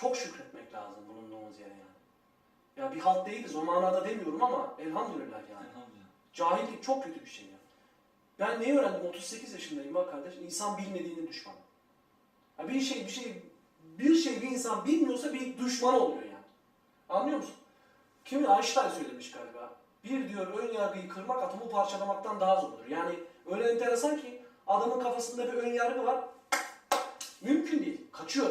çok şükretmek lazım bulunduğumuz yere yani. Ya bir halt değiliz o manada demiyorum ama elhamdülillah yani. Elhamdülillah. Cahillik çok kötü bir şey ya. Ben neyi öğrendim? 38 yaşındayım bak kardeş. İnsan bilmediğinin düşmanı. Ya bir şey bir şey bir şey bir insan bilmiyorsa bir düşman oluyor yani. Anlıyor musun? Kimi Einstein söylemiş galiba. Bir diyor ön yargıyı kırmak atomu parçalamaktan daha zordur. Yani öyle enteresan ki adamın kafasında bir ön yargı var. Mümkün değil. Kaçıyor.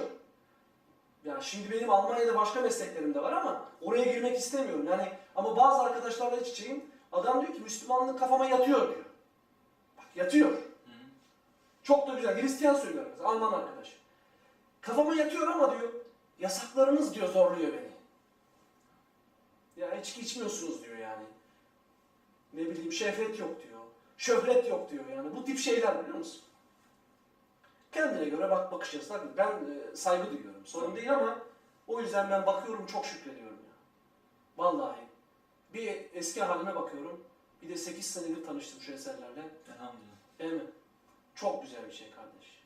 Yani şimdi benim Almanya'da başka mesleklerim de var ama oraya girmek istemiyorum. Yani ama bazı arkadaşlarla iç içeyim. Adam diyor ki Müslümanlık kafama yatıyor diyor. Bak yatıyor. Hı. Çok da güzel. Hristiyan söylüyor Alman arkadaş. Kafama yatıyor ama diyor yasaklarınız diyor zorluyor beni. Ya içki içmiyorsunuz diyor yani. Ne bileyim şehvet yok diyor. Şöhret yok diyor yani. Bu tip şeyler biliyor musun? Kendine göre bak bakış açısı. Tabii Ben e, saygı duyuyorum. Sorun değil ama o yüzden ben bakıyorum çok şükrediyorum ya. Vallahi. Bir eski halime bakıyorum. Bir de 8 senedir tanıştım şu eserlerle. Elhamdülillah. Değil mi? Çok güzel bir şey kardeş.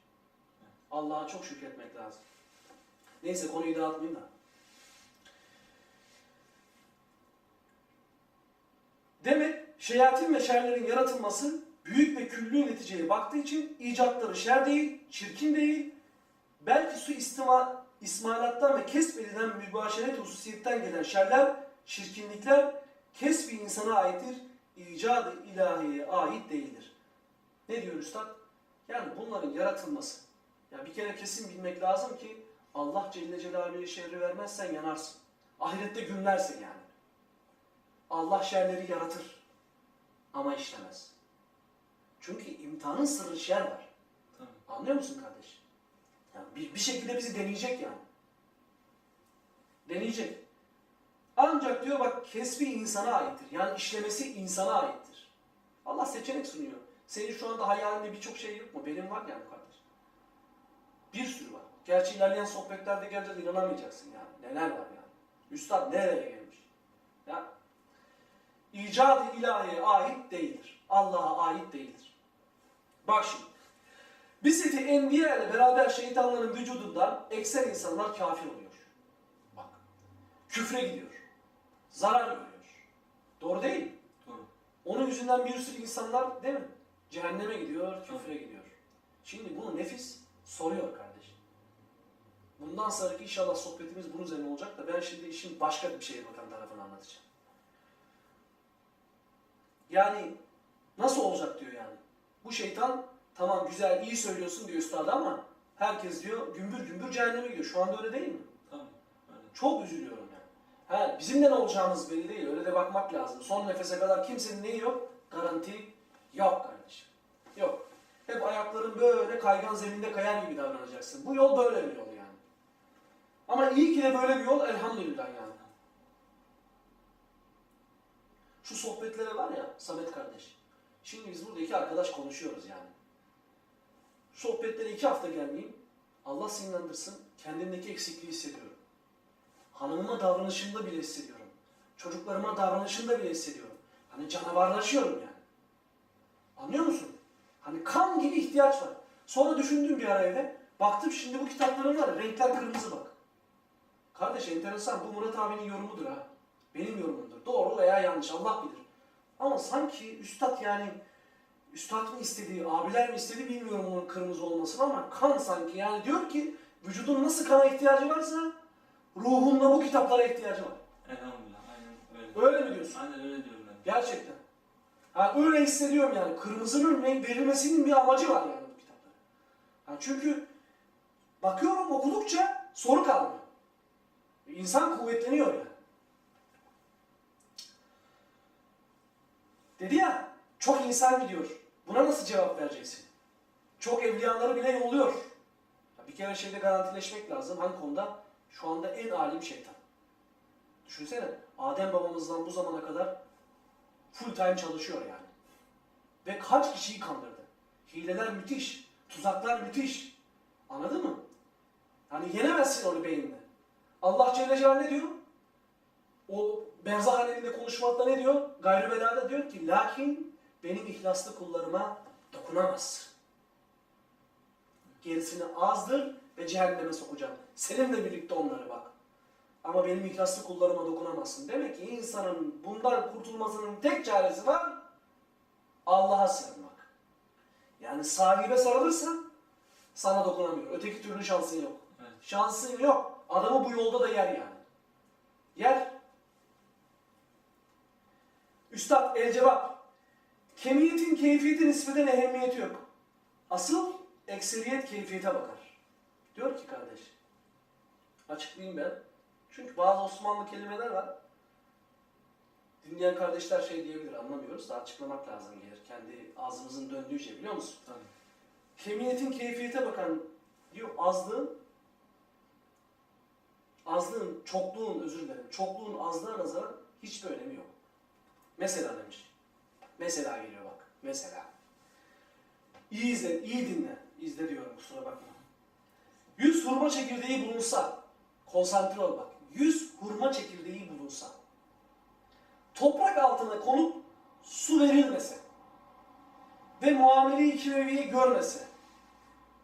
Allah'a çok şükretmek lazım. Neyse konuyu dağıtmayayım da. Demek şeyatin ve şerlerin yaratılması büyük ve küllü neticeye baktığı için icatları şer değil, çirkin değil, belki su istima, ismalattan ve kesbedilen mübaşeret hususiyetten gelen şerler, çirkinlikler kesbi insana aittir, icadı ilahiye ait değildir. Ne diyor Üstad? Yani bunların yaratılması. Ya bir kere kesin bilmek lazım ki Allah Celle Celaluhu'ya şerri vermezsen yanarsın. Ahirette gümlersin yani. Allah şerleri yaratır ama işlemez. Çünkü imtihanın sırrı şer var. Tabii. Anlıyor musun kardeş? Yani bir, bir şekilde bizi deneyecek yani. Deneyecek. Ancak diyor bak kesbi insana aittir. Yani işlemesi insana aittir. Allah seçenek sunuyor. Senin şu anda hayalinde birçok şey yok mu? Benim var yani kardeş. Bir sürü var. Gerçi ilerleyen sohbetlerde geleceğiz inanamayacaksın yani. Neler var yani. Üstad nereye gelmiş? Ya icadı ilahiye ait değildir. Allah'a ait değildir. Bak şimdi. Bizzeti enbiya ile beraber şeytanların vücudundan eksen insanlar kafir oluyor. Bak. Küfre gidiyor. Zarar görüyor. Doğru değil mi? Doğru. Onun yüzünden bir sürü insanlar değil mi? Cehenneme gidiyor, küfre gidiyor. Şimdi bunu nefis soruyor kardeşim. Bundan sonraki inşallah sohbetimiz bunun üzerine olacak da ben şimdi işin başka bir şeye bakan tarafını anlatacağım. Yani nasıl olacak diyor yani. Bu şeytan tamam güzel iyi söylüyorsun diyor üstad ama herkes diyor gümbür gümbür cehenneme gidiyor. Şu anda öyle değil mi? Tabii. Öyle. Çok üzülüyorum yani. Ha, bizim de ne olacağımız belli değil. Öyle de bakmak lazım. Son nefese kadar kimsenin neyi yok? Garanti yok kardeşim. Yok. Hep ayakların böyle kaygan zeminde kayar gibi davranacaksın. Bu yol böyle bir yol yani. Ama iyi ki de böyle bir yol elhamdülillah yani. Şu sohbetlere var ya Samet kardeş. Şimdi biz burada iki arkadaş konuşuyoruz yani. Sohbetlere iki hafta gelmeyeyim. Allah sinirlendirsin. Kendimdeki eksikliği hissediyorum. Hanımıma davranışımda bile hissediyorum. Çocuklarıma davranışımda bile hissediyorum. Hani canavarlaşıyorum yani. Anlıyor musun? Hani kan gibi ihtiyaç var. Sonra düşündüm bir ara evde. Baktım şimdi bu kitapların var renkler kırmızı bak. Kardeş enteresan bu Murat abinin yorumudur ha. Benim yorumumdur. Doğru veya yanlış Allah bilir. Ama sanki üstad yani üstad mı istediği, abiler mi istedi bilmiyorum onun kırmızı olmasını ama kan sanki. Yani diyor ki vücudun nasıl kana ihtiyacı varsa ruhunda bu kitaplara ihtiyacı var. Elhamdülillah. Aynen öyle. Öyle mi diyorsun? Aynen öyle diyorum ben. Gerçekten. Ha, öyle hissediyorum yani. Kırmızının verilmesinin bir amacı var yani bu kitaplara. Ha, çünkü bakıyorum okudukça soru kalmıyor. İnsan kuvvetleniyor yani. Dedi ya, çok insan gidiyor. Buna nasıl cevap vereceksin? Çok evliyaları bile yolluyor. Bir kere şeyde garantileşmek lazım. Hangi konuda? Şu anda en alim şeytan. Düşünsene, Adem babamızdan bu zamana kadar full time çalışıyor yani. Ve kaç kişiyi kandırdı. Hileler müthiş, tuzaklar müthiş. Anladın mı? Hani yenemezsin onu beynine. Allah Celle Celaluhu ne diyor? O berzah aleminde konuşmakta ne diyor? Gayrı belada diyor ki lakin benim ihlaslı kullarıma dokunamazsın. Gerisini azdır ve cehenneme sokacağım. Seninle birlikte onları bak. Ama benim ihlaslı kullarıma dokunamazsın. Demek ki insanın bundan kurtulmasının tek çaresi var. Allah'a sığınmak. Yani sahibe sarılırsan sana dokunamıyor. Öteki türlü şansın yok. Evet. Şansın yok. Adamı bu yolda da yer yani. Yer. Üstad el cevap. Kemiyetin keyfiyeti nispeten ehemmiyeti yok. Asıl ekseriyet keyfiyete bakar. Diyor ki kardeş. Açıklayayım ben. Çünkü bazı Osmanlı kelimeler var. Dinleyen kardeşler şey diyebilir anlamıyoruz da açıklamak lazım gelir. Kendi ağzımızın döndüğüce biliyor musun? Tabii. Kemiyetin keyfiyete bakan diyor azlığın azlığın, çokluğun özür dilerim. Çokluğun azlığa nazaran hiçbir önemi yok. Mesela demiş. Mesela geliyor bak. Mesela. İyi izle, iyi dinle. İzle diyorum kusura bakma. Yüz hurma çekirdeği bulunsa, konsantre ol bak. Yüz hurma çekirdeği bulunsa, toprak altına konup su verilmese ve muamele-i kimeviye görmese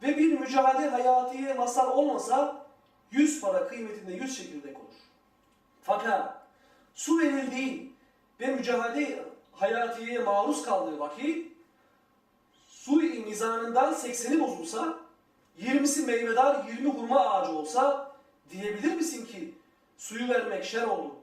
ve bir mücadele hayatiye masal olmasa 100 para kıymetinde 100 çekirdek olur. Fakat su verildiği ve mücadele hayatiyeye maruz kaldığı vakit su-i mizanından 80'i bozulsa 20'si meyvedar 20 hurma ağacı olsa diyebilir misin ki suyu vermek şer oldu,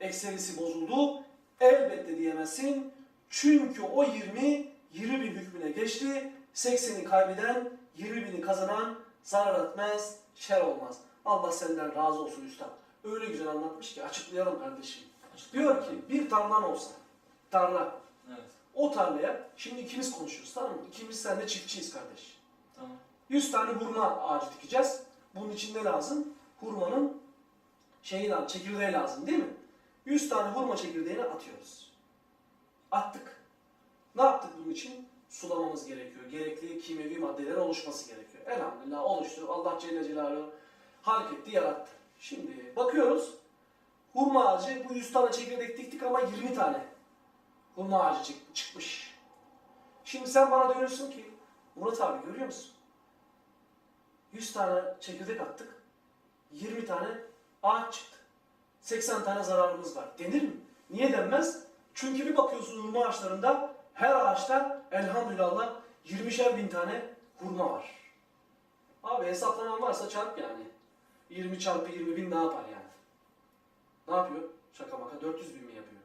ekserisi bozuldu? Elbette diyemezsin. Çünkü o 20 20 bin hükmüne geçti. 80'i kaybeden 20 bini kazanan zarar etmez, şer olmaz. Allah senden razı olsun üstad. Öyle güzel anlatmış ki açıklayalım kardeşim. Diyor ki bir tarlan olsa, tarla, Evet. o tarlaya, şimdi ikimiz konuşuyoruz tamam mı? İkimiz sen de çiftçiyiz kardeş. Tamam. 100 tane hurma ağacı dikeceğiz. Bunun için ne lazım? Hurmanın şeyi lazım, çekirdeği lazım değil mi? 100 tane hurma çekirdeğini atıyoruz. Attık. Ne yaptık bunun için? Sulamamız gerekiyor. Gerekli kimyevi maddelerin oluşması gerekiyor. Elhamdülillah oluştu. Allah Celle Celaluhu halk etti, yarattı. Şimdi bakıyoruz. Hurma ağacı, bu 100 tane çekirdek diktik ama 20 tane hurma ağacı çık- çıkmış. Şimdi sen bana diyorsun ki, Murat abi görüyor musun? 100 tane çekirdek attık. 20 tane ağaç çıktı. 80 tane zararımız var. Denir mi? Niye denmez? Çünkü bir bakıyorsun hurma ağaçlarında her ağaçta elhamdülillah 20'şer bin tane hurma var. Abi hesaplaman varsa çarp yani. 20 çarpı 20 bin ne yapar yani? Ne yapıyor? Şaka maka 400 bin mi yapıyor?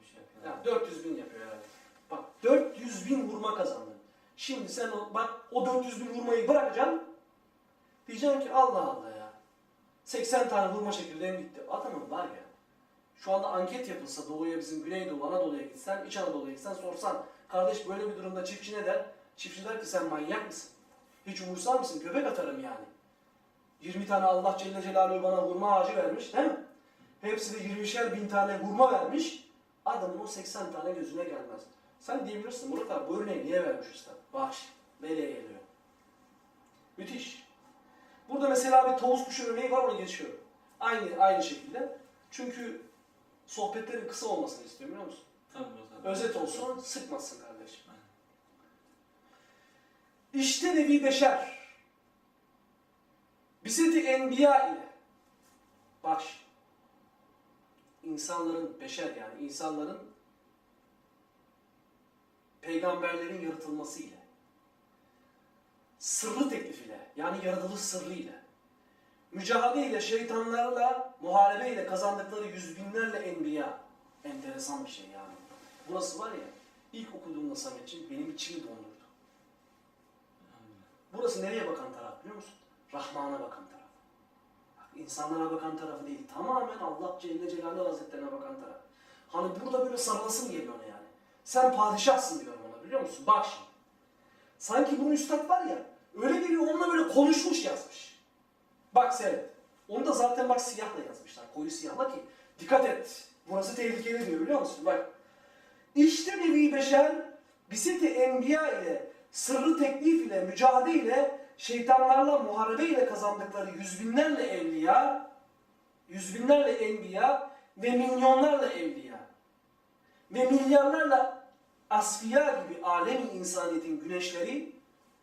Bir şey yapıyorum. Ya 400 bin yapıyor herhalde. Bak 400 bin hurma kazandın. Şimdi sen o, bak o 400 bin hurmayı bırakacaksın. Diyeceksin ki Allah Allah ya. 80 tane hurma çekirdeğim gitti. Adamın var ya. Şu anda anket yapılsa Doğu'ya bizim Güneydoğu Anadolu'ya gitsen, İç Anadolu'ya gitsen sorsan. Kardeş böyle bir durumda çiftçi ne der? Çiftçi der ki sen manyak mısın? Hiç umursar mısın? Köpek atarım yani. 20 tane Allah Celle Celaluhu bana hurma ağacı vermiş değil mi? Hepsi de 20'şer bin tane hurma vermiş. Adamın o 80 tane gözüne gelmez. Sen diyebilirsin Murat abi bu örneği niye vermiş usta? Bak nereye geliyor? Müthiş. Burada mesela bir tavus kuşu örneği var onu geçiyorum. Aynı aynı şekilde. Çünkü sohbetlerin kısa olmasını istiyorum biliyor musun? Tabii abi. Özet olsun, sıkmasın kardeşim. İşte nevi beşer. Biseti enbiya ile. Bak şimdi. İnsanların, beşer yani insanların peygamberlerin yaratılması ile sırrı teklifiyle yani yaratılış sırrı ile mücadele ile şeytanlarla muharebe ile kazandıkları yüz binlerle enbiya enteresan bir şey yani. Burası var ya ilk okuduğumda Sametciğim benim içimi dondurdu. Burası nereye bakan taraf biliyor musun? Rahman'a bakan taraf. İnsanlara bakan tarafı değil. Tamamen Allah Celle Celaluhu Hazretlerine bakan taraf. Hani burada böyle sarılasın geliyor ona yani. Sen padişahsın diyorum ona biliyor musun? Bak şimdi. Sanki bunun üstad var ya, öyle geliyor onunla böyle konuşmuş yazmış. Bak seyret. Onu da zaten bak siyahla yazmışlar. Koyu siyahla ki dikkat et. Burası tehlikeli diyor biliyor musun? Bak. İşte nevi beşer biseti enbiya ile sırrı teklif ile mücadele ile şeytanlarla muharebe ile kazandıkları yüz binlerle evliya yüz binlerle enbiya ve milyonlarla evliya ve milyarlarla asfiya gibi alemi insaniyetin güneşleri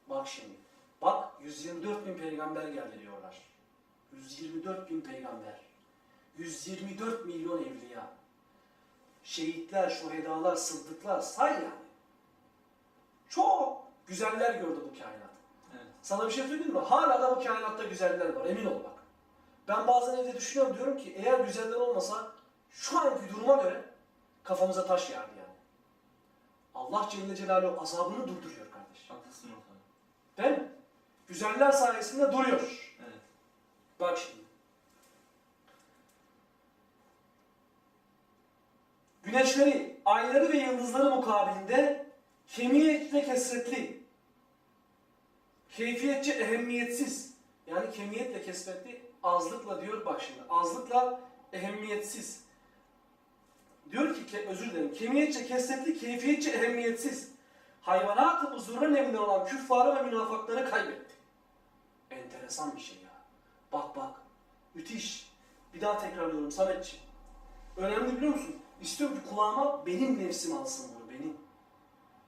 bak şimdi Bak 124 bin peygamber geldi diyorlar. 124 bin peygamber. 124 milyon evliya. Şehitler, şuhedalar, sıddıklar say yani. Çok güzeller gördü bu kainat. Sana bir şey söyleyeyim mi? Hala da bu kainatta güzeller var. Emin ol bak. Ben bazen evde düşünüyorum diyorum ki eğer güzeller olmasa şu anki duruma göre kafamıza taş yağardı yani. Allah Celle Celaluhu azabını durduruyor kardeş. Haklısın ortada. Değil mi? Güzeller sayesinde duruyor. Evet. Bak şimdi. Güneşleri, ayları ve yıldızları mukabilinde kemiyet ve kesretli, keyfiyetçe ehemmiyetsiz, yani kemiyetle kesretli, azlıkla diyor bak şimdi, azlıkla ehemmiyetsiz. Diyor ki, özür dilerim, kemiyetçe kesretli, keyfiyetçe ehemmiyetsiz. Hayvanat-ı huzurun evinden olan küffarı ve münafıkları kaybetti. Enteresan bir şey ya. Bak bak. Müthiş. Bir daha tekrarlıyorum Sametciğim. Önemli biliyor musun? İstiyorum ki kulağıma benim nefsim alsın bunu, benim.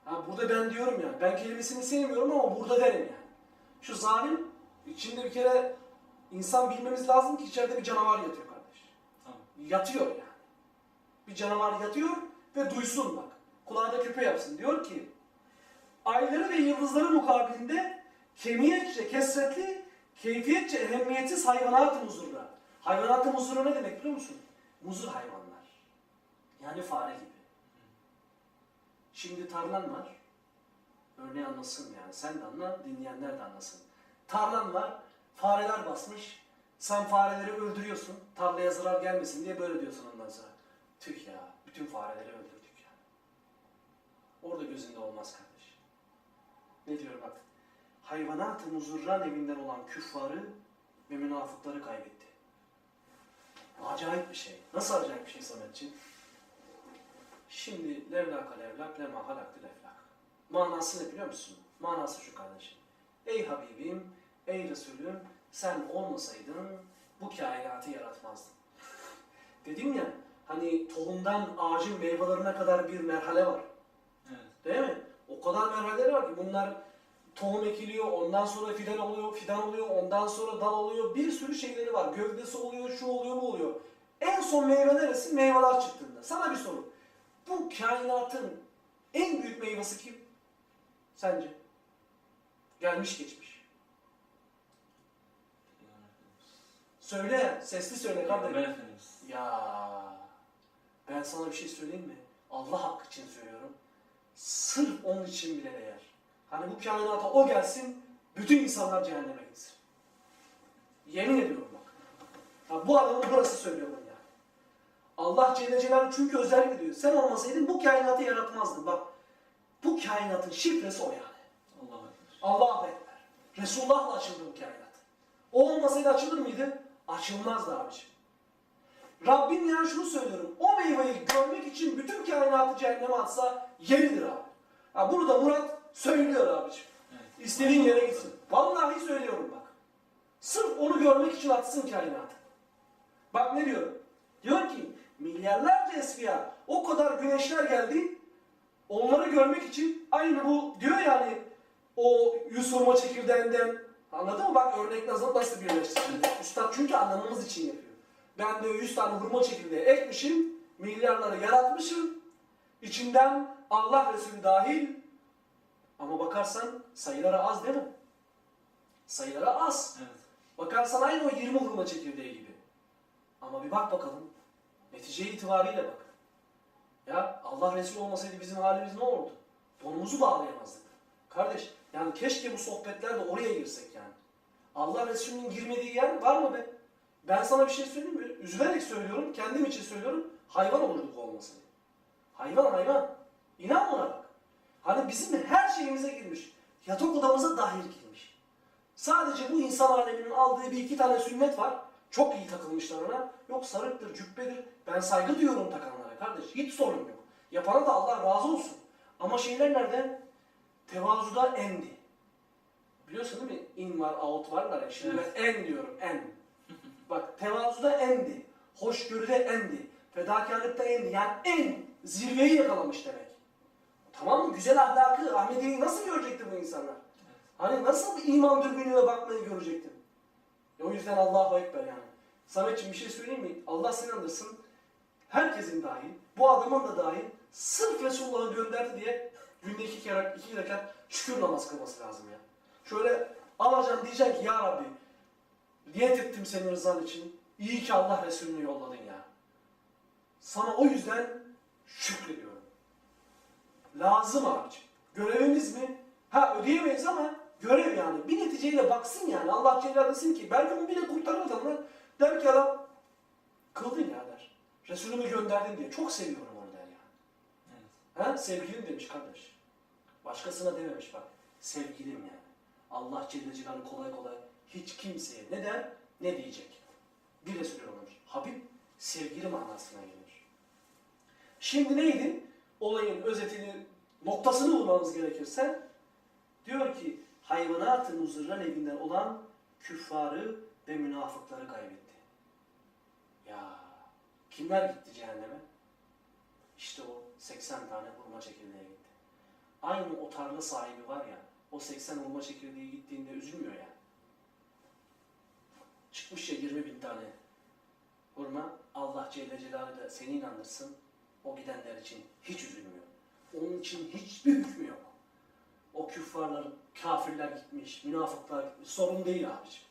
Ha, burada ben diyorum ya, ben kelimesini sevmiyorum ama burada derim yani. Şu zalim, içinde bir kere insan bilmemiz lazım ki içeride bir canavar yatıyor kardeş. Tamam. Yatıyor yani. Bir canavar yatıyor ve duysun bak. Kulağında küpe yapsın. Diyor ki, ayları ve yıldızları mukabilinde kemiyetçe, kesretli, keyfiyetçe ehemmiyetsiz hayvanat-ı muzurlar. Hayvanat-ı muzuru ne demek biliyor musun? Muzur hayvanlar. Yani fare gibi. Şimdi tarlan var. Örneği anlasın yani. Sen de anla, dinleyenler de anlasın. Tarlan var, fareler basmış. Sen fareleri öldürüyorsun, tarlaya zarar gelmesin diye böyle diyorsun ondan sonra. Tüh ya, bütün fareleri öldürdük ya. Orada gözünde olmaz kardeş. Ne diyor bak. Hayvanat-ı muzurran evinden olan küffarı ve münafıkları kaybetti. Acayip bir şey. Nasıl acayip bir şey Sametciğim? Şimdi levlaka levlak lema halaktı levlak. Manası ne biliyor musun? Manası şu kardeşim. Ey Habibim, ey Resulüm sen olmasaydın bu kainatı yaratmazdın. Dedim ya hani tohumdan ağacın meyvelerine kadar bir merhale var. Evet. Değil mi? O kadar merhaleleri var ki bunlar tohum ekiliyor, ondan sonra fidan oluyor, fidan oluyor, ondan sonra dal oluyor. Bir sürü şeyleri var. Gövdesi oluyor, şu oluyor, bu oluyor. En son meyve neresi? Meyveler çıktığında. Sana bir soru. Bu kainatın en büyük meyvesi kim? Sence? Gelmiş geçmiş. Söyle, sesli söyle kardeşim. Peygamber Efendimiz. Ya ben sana bir şey söyleyeyim mi? Allah hakkı için söylüyorum. Sırf onun için bile değer. Hani bu kainata o gelsin, bütün insanlar cehenneme gitsin. Yemin ediyorum bak. Ha, bu adamın burası söylüyor bunu ya. Allah Celle Celaluhu çünkü özellikle diyor. Sen olmasaydın bu kainatı yaratmazdın. Bak bu kainatın şifresi o yani. Allah'a ekber. Allahu Ekber. Resulullah'la açıldı bu kainat. O olmasaydı açılır mıydı? Açılmazdı abiciğim. Rabbim yani şunu söylüyorum. O meyveyi görmek için bütün kainatı cehenneme atsa yeridir abi. Ha, bunu da Murat söylüyor abiciğim. Evet. İstediğin yere gitsin. Vallahi söylüyorum bak. Sırf onu görmek için atsın kainatı. Bak ne diyor? Diyor ki milyarlarca esfiya o kadar güneşler geldi. Onları görmek için aynı bu diyor yani o yüz hurma çekirdeğinden anladın mı? Bak örnek nasıl nasıl birleştirdi. Üstad çünkü anlamamız için yapıyor. Ben de 100 tane hurma çekirdeği ekmişim, milyarları yaratmışım. İçinden Allah Resulü dahil ama bakarsan sayıları az değil mi? Sayıları az. Evet. Bakarsan aynı o 20 hurma çekirdeği gibi. Ama bir bak bakalım. Netice itibariyle bak. Ya Allah Resulü olmasaydı bizim halimiz ne olurdu? Donumuzu bağlayamazdık. Kardeş yani keşke bu sohbetlerde oraya girsek yani. Allah Resulü'nün girmediği yer var mı be? Ben sana bir şey söyleyeyim mi? Üzülerek söylüyorum, kendim için söylüyorum. Hayvan olurduk olmasaydı. Hayvan hayvan. İnan buna bak. Hani bizim her şeyimize girmiş. Yatak odamıza dahil girmiş. Sadece bu insan aleminin aldığı bir iki tane sünnet var. Çok iyi takılmışlar ona. Yok sarıktır, cübbedir. Ben saygı duyuyorum takanlara kardeş. Hiç sorun yok. Yapana da Allah razı olsun. Ama şeyler nerede? Tevazuda endi. Biliyorsun değil mi? In var, out varlar ya. Şimdi ben en diyorum, en. Bak tevazuda endi. Hoşgörüde endi. Fedakarlıkta endi. Yani en zirveyi yakalamış demek. Tamam mı? Güzel ahlakı, Ahmediye'yi nasıl görecekti bu insanlar? Hani nasıl bir iman dürbünüyle bakmayı görecektim. E o yüzden Allahu Ekber yani. Sametciğim bir şey söyleyeyim mi? Allah seni andırsın. Herkesin dahil, bu adamın da dahil sırf Resulullah'ı gönderdi diye günde iki kere iki rekat şükür namaz kılması lazım ya. Şöyle alacaksın diyeceksin ki ya Rabbi niyet ettim senin rızan için. İyi ki Allah Resulü'nü yolladın ya. Sana o yüzden şükrediyorum. Lazım abicim. Görevimiz mi? Ha ödeyemeyiz ama görev yani. Bir neticeyle baksın yani. Allah Celle desin ki belki onu bile kurtarır adamı. Der ki adam kıldın ya. Resulümü gönderdin diye. Çok seviyorum onu der yani. Evet. Ha? Sevgilim demiş kardeş. Başkasına dememiş bak. Sevgilim yani. Allah Celle Celaluhu kolay kolay hiç kimseye ne der ne diyecek. Bir Resul olmuş. Habib sevgili manasına gelir. Şimdi neydi? Olayın özetini, noktasını bulmamız gerekirse diyor ki hayvanatın huzurlar evinden olan küffarı ve münafıkları kaybetti. Ya kimler gitti cehenneme? İşte o 80 tane hurma çekirdeğe gitti. Aynı o tarla sahibi var ya, o 80 hurma çekirdeği gittiğinde üzülmüyor ya. Çıkmış ya 20 bin tane hurma, Allah Celle Celaluhu da seni inandırsın, o gidenler için hiç üzülmüyor. Onun için hiçbir hükmü yok. O küffarlar, kafirler gitmiş, münafıklar gitmiş, sorun değil abiciğim.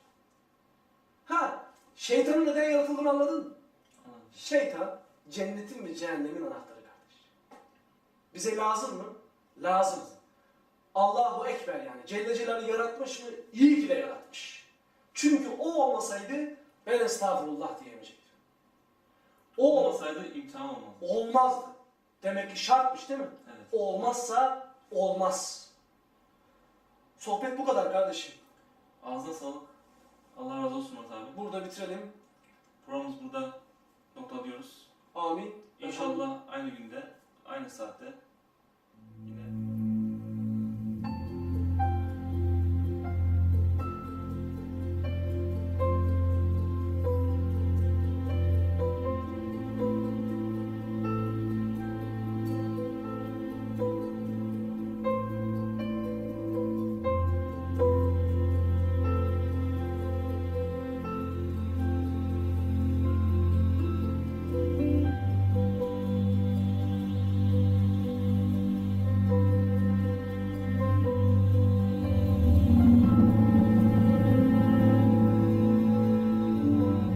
Ha, şeytanın neden yaratıldığını anladın mı? Şeytan cennetin ve cehennemin anahtarı kardeş. Bize lazım mı? Lazım. Allahu Ekber yani. Celle Celaluhu yaratmış mı? İyi ki de yaratmış. Çünkü o olmasaydı ben estağfurullah diyemeyecektim. O Olmasaydı imtihan olmazdı. olmazdı. Demek ki şartmış değil mi? Evet. O olmazsa olmaz. Sohbet bu kadar kardeşim. Ağzına sağlık. Allah razı olsun Murat abi. Burada bitirelim. Programımız burada noktalıyoruz. Amin. İnşallah aynı günde, aynı saatte yine